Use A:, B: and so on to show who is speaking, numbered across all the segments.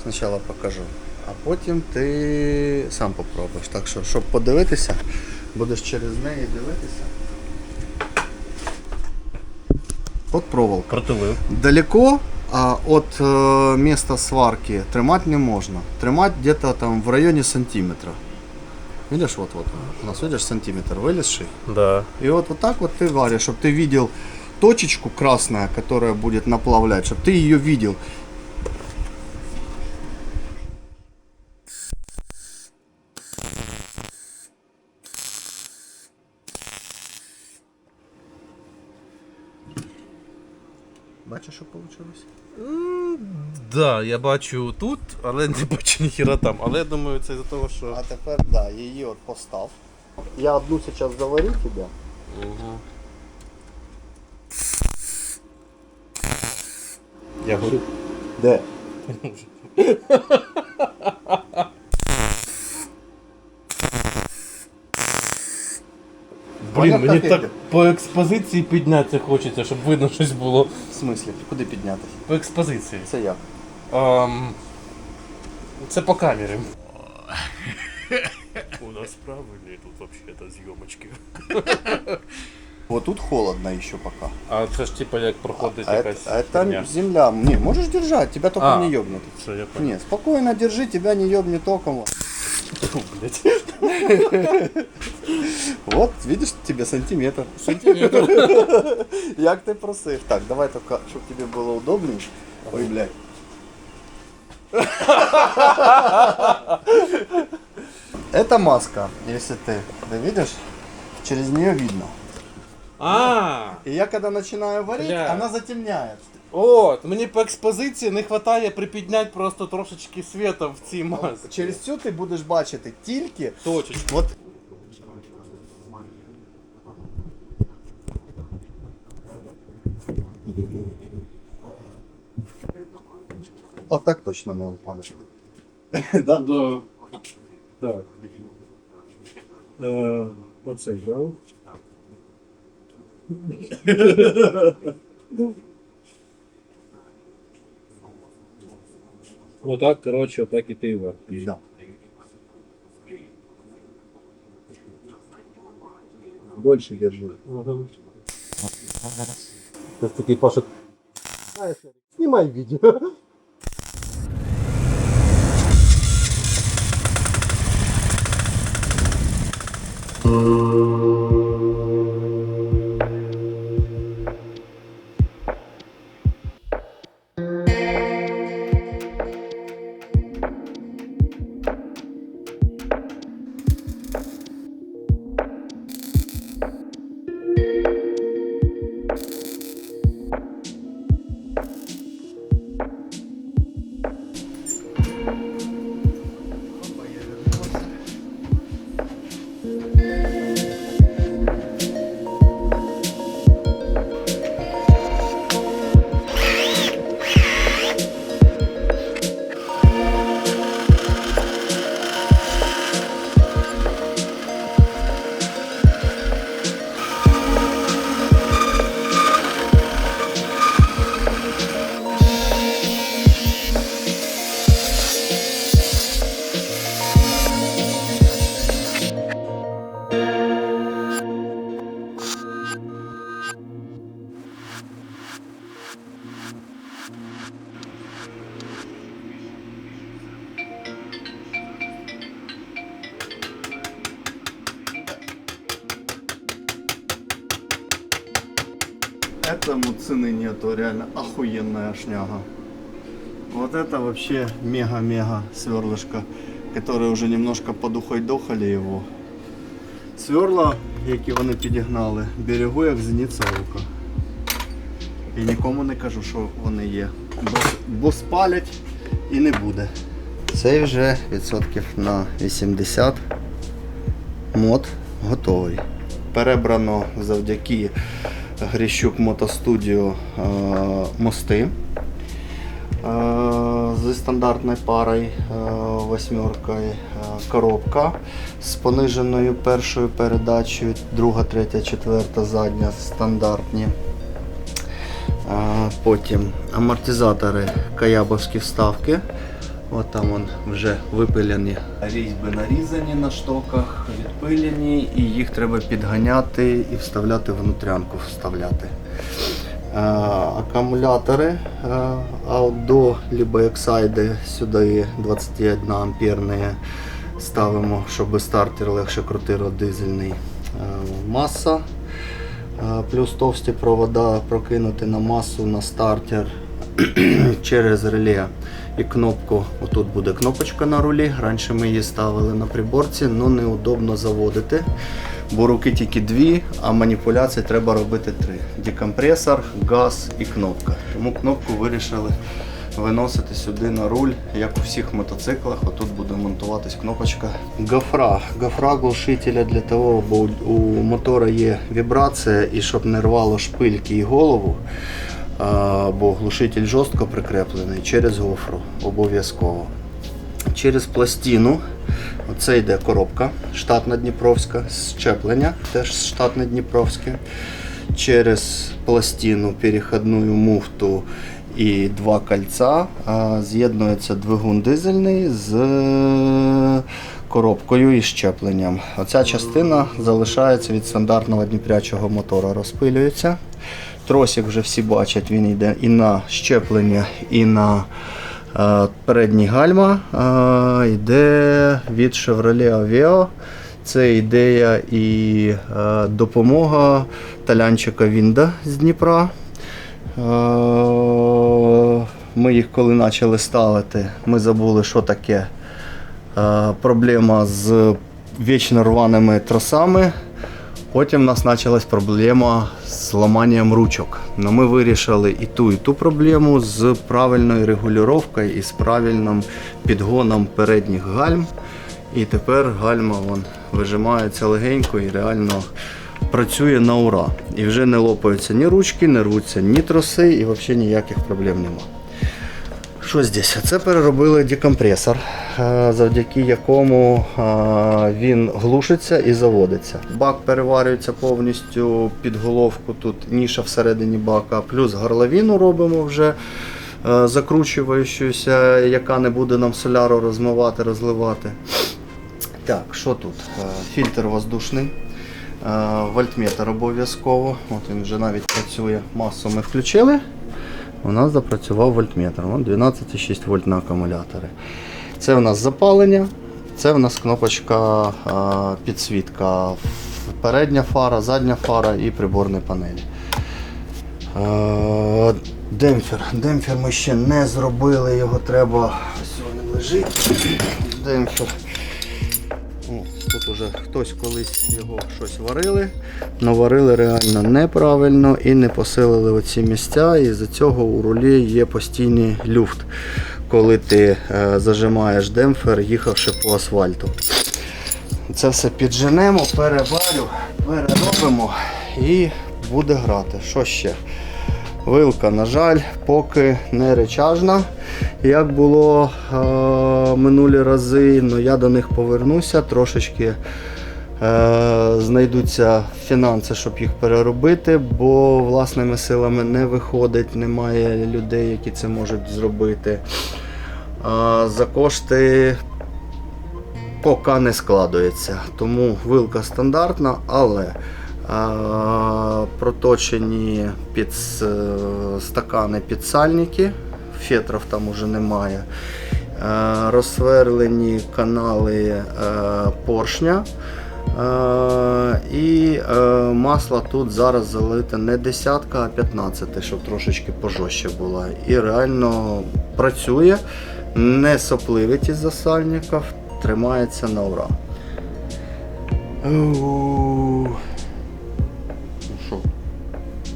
A: Спочатку покажу, а потім ти сам попробуєш. Так що, щоб подивитися, будеш через неї дивитися. От проволока.
B: Протулив.
A: Далеко а, от э, места сварки тримать не можно. Тримать где-то там в районе сантиметра. Видишь, вот вот у нас видишь сантиметр вылезший.
B: Да.
A: И вот вот так вот ты варишь, чтобы ты видел точечку красная, которая будет наплавлять, чтобы ты ее видел. Бачиш, що вийшло?
B: Да, я бачу тут, але не бачу ніхіра там. Але я думаю, це із-за того, що.
A: А тепер да, її от постав. Я одну зараз заварю тебе.
B: Угу.
A: Я говорю. Де?
B: Блін,
A: Поняв,
B: мені
A: як
B: так
A: йде?
B: по експозиції піднятися хочеться, щоб видно щось було.
A: В смислі? Куди піднятися?
B: По експозиції.
A: Це я.
B: Ам, це по камері. У нас правильні тут взагалі-то зйомочки.
A: Вот тут холодно еще пока.
B: А це ж типа як проходить
A: А,
B: якась.
A: это, а это
B: херня.
A: земля. Не, можешь держать, тебя только
B: А.
A: не ёбнет.
B: Що я понял.
A: Не, спокойно держи, тебя не ёбнет током.
B: Фу, блядь.
A: Вот, видишь, тебе сантиметр.
B: Сантиметр.
A: Як ти просив. Так, давай только, щоб тобі було удобнее. Ой, блядь. Это маска, если ты, ты видишь, через нее видно.
B: А,
A: И я когда начинаю варить,
B: Бля.
A: она затемняет.
B: от, мені по експозиції не вистачає припідняти просто трошечки світа в цій масці.
A: Через цю ти будеш бачити тільки
B: Точечку.
A: от Отак точно не впадеш. да?
C: Да. Так. Е, Оцей, да? Отак, коротше, отак і ти вверх.
A: Да. Дольше держи.
B: Це такий пашок.
A: Снимай видео. Этому цены нету, реально охуенная шняга. Вот это вообще мега-мега сверлышко, которое уже немножко подухайдохали его. Сверла, які вони підігнали, берегу як зеніця ока. І нікому не кажу, що вони є. Бо, бо спалять і не буде. Цей вже відсотків на 80 мод готовий. Перебрано завдяки Грищук Мотостудіо е, мости. Е, зі стандартною парою е, восьмеркою, коробка. З пониженою першою передачею, друга, третя, четверта, задня стандартні. Потім амортизатори каябовські вставки От там вон вже випилені. Різьби нарізані на штоках, відпилені, і їх треба підганяти і вставляти внутрянку, вставляти. Акумулятори Outdo, либо Excite сюди 21 амперні ставимо, щоб стартер легше крутив дизельний. Маса. Плюс товсті провода прокинути на масу на стартер через реле і кнопку. Отут буде кнопочка на рулі. Раніше ми її ставили на приборці, але неудобно заводити. Бо руки тільки дві, а маніпуляцій треба робити три: декомпресор, газ і кнопка. Тому кнопку вирішили виносити сюди на руль, як у всіх мотоциклах. Отут буде монтуватись кнопочка. Гофра. Гофра глушителя для того, бо у мотора є вібрація і щоб не рвало шпильки і голову. А, Бо глушитель жорстко прикреплений через гофру обов'язково. Через пластину. Оце йде коробка штатна Дніпровська, щеплення теж штатне Дніпровське. Через пластину перехідну муфту і два кольця з'єднується двигун дизельний з коробкою і щепленням. Оця частина залишається від стандартного дніпрячого мотора, розпилюється. Тросик вже всі бачать, він йде і на щеплення, і на е, передні гальма. Е, йде від Chevrolet Aveo. Це ідея і е, допомога талянчика Вінда з Дніпра. Е, Ми їх коли почали ставити, ми забули, що таке е, проблема з вічно рваними тросами. Потім у нас почалась проблема з ламанням ручок. Но ми вирішили і ту, і ту проблему з правильною регулюванням і з правильним підгоном передніх гальм. І тепер гальма вон, вижимається легенько і реально працює на ура. І вже не лопаються ні ручки, не рвуться ні троси, і взагалі ніяких проблем нема. Що здесь? Це переробили декомпресор, е, завдяки якому е, він глушиться і заводиться. Бак переварюється повністю під головку, тут ніша всередині бака, плюс горловину робимо вже е, закручуючуся, яка не буде нам соляру розмивати, розливати. Так, що тут? Фільтр воздушний. Вольтметр обов'язково. От він вже навіть працює. Масу ми включили. У нас запрацював вольтметр. Вон 12,6 вольт на акумуляторі. Це в нас запалення, це в нас кнопочка підсвітка. Передня фара, задня фара і приборні панелі. Е, Демпфер. Демпфер ми ще не зробили, його треба. Ось він лежить. Демпфер. Уже хтось колись його щось варили, наварили реально неправильно і не посилили оці місця. І з цього у рулі є постійний люфт, коли ти е, зажимаєш демпфер, їхавши по асфальту. Це все підженемо, переварю, переробимо і буде грати. Що ще? Вилка, на жаль, поки не речажна, як було е, минулі рази, але я до них повернуся, трошечки е, знайдуться фінанси, щоб їх переробити, бо власними силами не виходить, немає людей, які це можуть зробити. А за кошти поки не складується. Тому вилка стандартна, але проточені під с- стакани підсальники, фетров там уже немає. Розсверлені канали е, поршня. Е, І е, масло тут зараз залите не десятка, а 15, щоб трошечки пожорстче було. І реально працює, не сопливить із засальників, тримається на ура.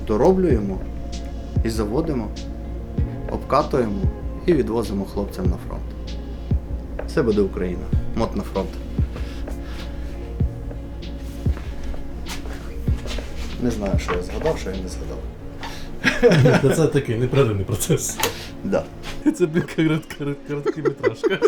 A: Дороблюємо і заводимо, обкатуємо і відвозимо хлопцям на фронт. Це буде Україна. Мод на фронт. Не знаю, що я згадав, що я не згадав.
B: Та це такий непрервний процес.
A: Да.
B: Це блін корот- корот- короткометражка.